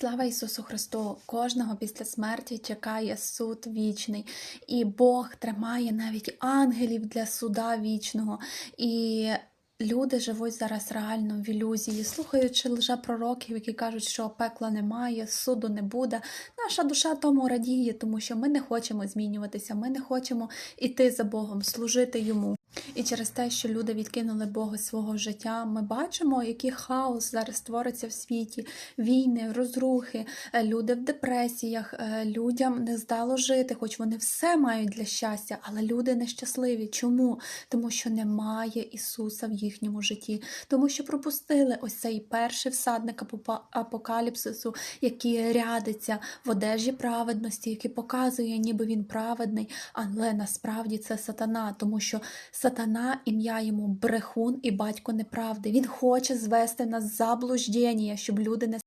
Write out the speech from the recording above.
Слава Ісусу Христу! Кожного після смерті чекає суд вічний, і Бог тримає навіть ангелів для суда вічного. І люди живуть зараз реально в ілюзії, слухаючи лжепророків, які кажуть, що пекла немає, суду не буде. Наша душа тому радіє, тому що ми не хочемо змінюватися, ми не хочемо іти за Богом, служити йому. І через те, що люди відкинули Бога свого життя, ми бачимо, який хаос зараз твориться в світі: війни, розрухи, е, люди в депресіях, е, людям не здало жити, хоч вони все мають для щастя, але люди нещасливі. Чому? Тому що немає Ісуса в їхньому житті, тому що пропустили ось цей перший всадник апокаліпсису, який рядиться в одежі праведності, який показує, ніби він праведний, але насправді це сатана, тому що сатана ім'я йому брехун і батько неправди. Він хоче звести нас в заблуждення, щоб люди не